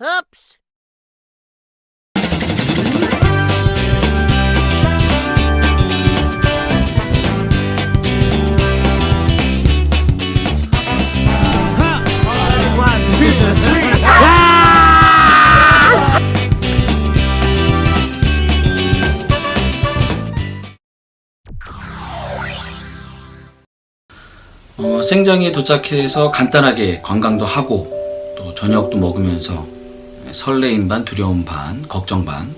Oops. 어, 생장에 도착해서 간단하게 관광도 하고 또 저녁도 먹으면서 설레임 반 두려움 반 걱정 반.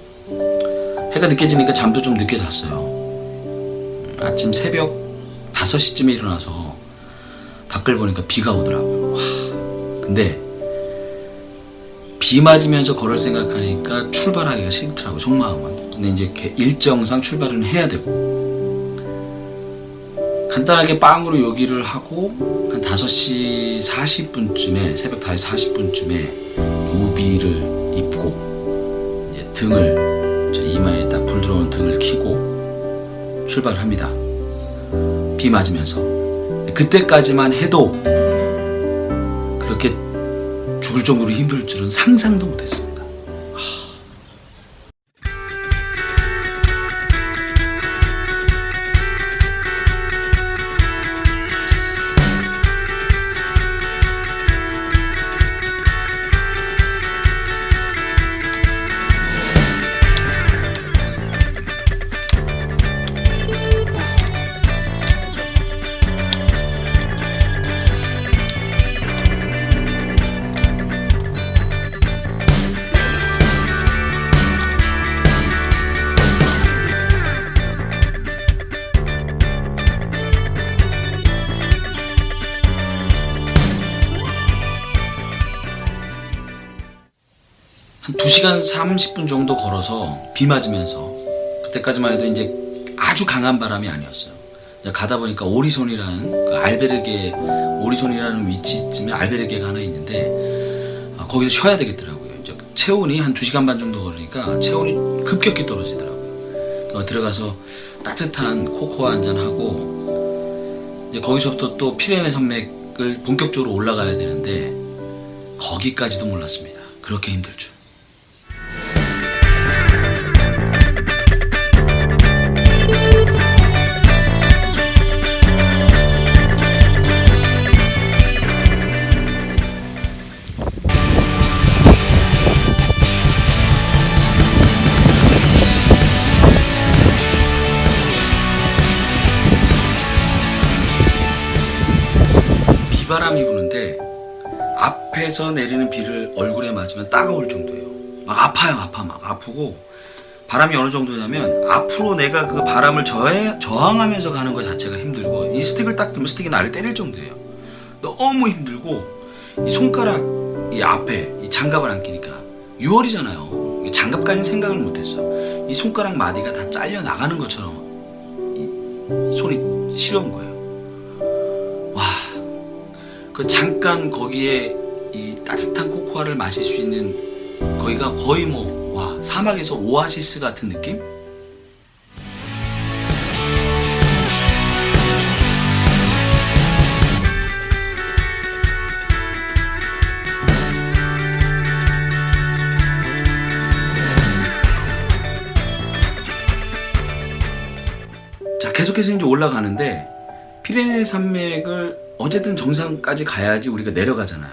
해가 늦게 지니까 잠도 좀 늦게 잤어요. 음, 아침 새벽 5시쯤에 일어나서 밖을 보니까 비가 오더라고요. 와, 근데 비 맞으면서 걸을 생각하니까 출발하기가 싫더라고요 속마음은. 근데 이제 일정상 출발은 해야 되고. 간단하게 빵으로 요기를 하고 한 5시 40분쯤에 새벽 5시 40분쯤에 우 비를 입고 이제 등을 저 이마에 딱 불 들어오는 등을 켜고 출발을 합니다. 비 맞으면서 그때까지만 해도 그렇게 죽을 정도로 힘들 줄은 상상도 못했습니 한 2시간 30분 정도 걸어서 비 맞으면서 그때까지만 해도 이제 아주 강한 바람이 아니었어요. 가다 보니까 오리손이라는 그 알베르게 오리손이라는 위치쯤에 알베르게가 하나 있는데 아, 거기서 쉬어야 되겠더라고요. 이제 체온이 한 2시간 반 정도 걸으니까 체온이 급격히 떨어지더라고요. 어, 들어가서 따뜻한 코코아 한 잔 하고 이제 거기서부터 또 피레네 산맥을 본격적으로 올라가야 되는데 거기까지도 몰랐습니다. 그렇게 힘들 줄. 비바람이 부는데 앞에서 내리는 비를 얼굴에 맞으면 따가울 정도예요. 막 아파요, 아파, 막 아프고 바람이 어느 정도냐면 앞으로 내가 그 바람을 저해, 저항하면서 가는 것 자체가 힘들고 이 스틱을 딱 들면 스틱이 나를 때릴 정도예요. 너무 힘들고 이 손가락 이 앞에 이 장갑을 안 끼니까 6월이잖아요. 장갑까지는 생각을 못했어. 이 손가락 마디가 다 잘려 나가는 것처럼 이 손이 시려운 거예요. 와, 그 잠깐 거기에 이 따뜻한 코코아를 마실 수 있는 거기가 거의 뭐 와 사막에서 오아시스 같은 느낌? 자 계속해서 이제 올라가는데 피레네 산맥을 어쨌든 정상까지 가야지 우리가 내려가잖아요.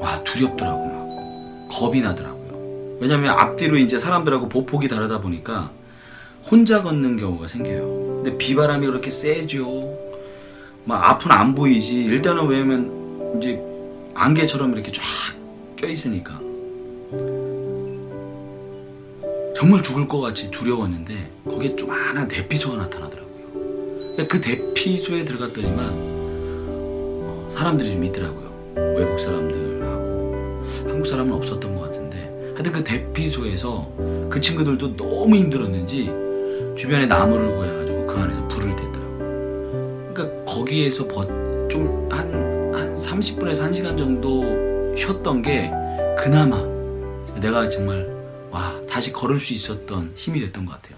와 두렵더라고 막 겁이 나더라고요. 왜냐면 앞뒤로 이제 사람들하고 보폭이 다르다 보니까 혼자 걷는 경우가 생겨요. 근데 비바람이 그렇게 세죠. 막 앞은 안 보이지. 일단은 왜냐면 이제 안개처럼 이렇게 쫙 껴 있으니까 정말 죽을 것 같이 두려웠는데 거기에 조그마한 대피소가 나타나더라고요. 그 대피소에 들어갔더니만 어, 사람들이 좀 있더라고요. 외국 사람들하고 한국 사람은 없었던 것 같은데 하여튼 그 대피소에서 그 친구들도 너무 힘들었는지 주변에 나무를 구해가지고 그 안에서 불을 댔더라고요. 그러니까 거기에서 좀한 한 30분에서 1시간 정도 쉬었던 게 그나마 내가 정말 와 다시 걸을 수 있었던 힘이 됐던 것 같아요.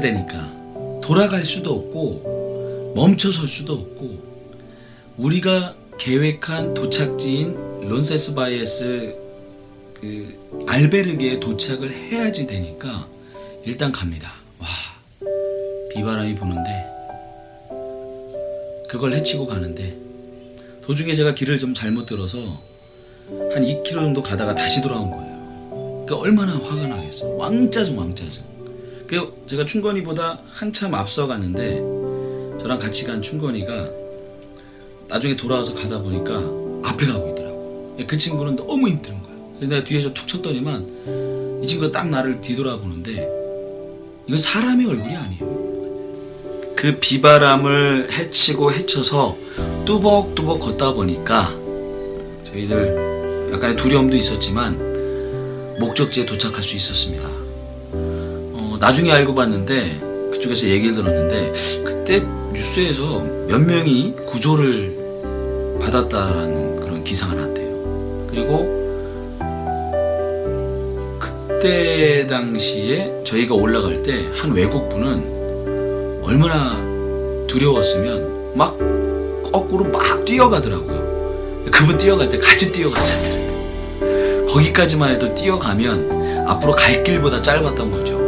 되니까 돌아갈 수도 없고 멈춰설 수도 없고 우리가 계획한 도착지인 론세스바이에스 그 알베르게에 도착을 해야지 되니까 일단 갑니다. 와 비바람이 부는데 그걸 헤치고 가는데 도중에 제가 길을 좀 잘못 들어서 한 2km 정도 가다가 다시 돌아온 거예요. 그러니까 얼마나 화가 나겠어. 왕짜증 왕짜증. 그 제가 충건이보다 한참 앞서 갔는데 저랑 같이 간 충건이가 나중에 돌아와서 가다 보니까 앞에 가고 있더라고. 그 친구는 너무 힘든 거야. 그래서 내가 뒤에서 툭 쳤더니만 이 친구가 딱 나를 뒤돌아보는데 이건 사람의 얼굴이 아니에요. 그 비바람을 헤치고 헤쳐서 뚜벅뚜벅 걷다 보니까 저희들 약간의 두려움도 있었지만 목적지에 도착할 수 있었습니다. 어, 나중에 알고 봤는데 그쪽에서 얘기를 들었는데 그때 뉴스에서 몇 명이 구조를 받았다라는 그런 기사가 났대요. 그리고 그때 당시에 저희가 올라갈 때 한 외국 분은 얼마나 두려웠으면 막 거꾸로 막 뛰어가더라고요. 그분 뛰어갈 때 같이 뛰어갔어요. 거기까지만 해도 뛰어가면 앞으로 갈 길보다 짧았던 거죠.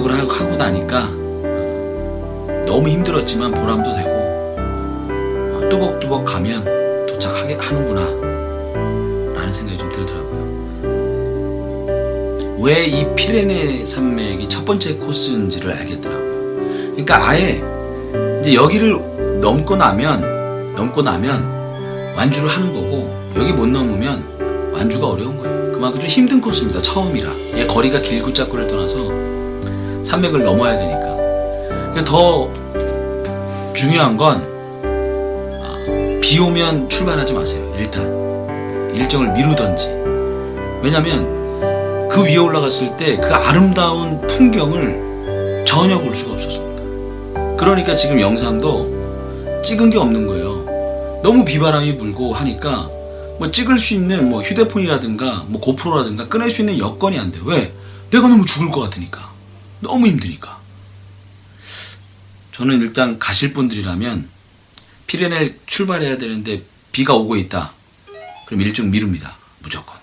도착을 하- 하고 나니까 어, 너무 힘들었지만 보람도 되고 어, 뚜벅뚜벅 가면 도착하게 하는구나 라는 생각이 좀 들더라고요. 왜 이 피레네 산맥이 첫 번째 코스인지를 알겠더라고요. 그러니까 아예 이제 여기를 넘고 나면 넘고 나면 완주를 하는 거고 여기 못 넘으면 완주가 어려운 거예요. 그만큼 좀 힘든 코스입니다. 처음이라. 얘 거리가 길고 작고를 떠나서 산맥을 넘어야 되니까. 더 중요한 건 비 오면 출발하지 마세요. 일단 일정을 미루던지. 왜냐면 그 위에 올라갔을 때 그 아름다운 풍경을 전혀 볼 수가 없었습니다. 그러니까 지금 영상도 찍은 게 없는 거예요. 너무 비바람이 불고 하니까 뭐 찍을 수 있는 뭐 휴대폰이라든가 뭐 고프로라든가 꺼낼 수 있는 여건이 안 돼. 왜? 내가 너무 죽을 것 같으니까. 너무 힘드니까. 저는 일단 가실 분들이라면 피레네를 출발해야 되는데 비가 오고 있다. 그럼 일정 미룹니다. 무조건.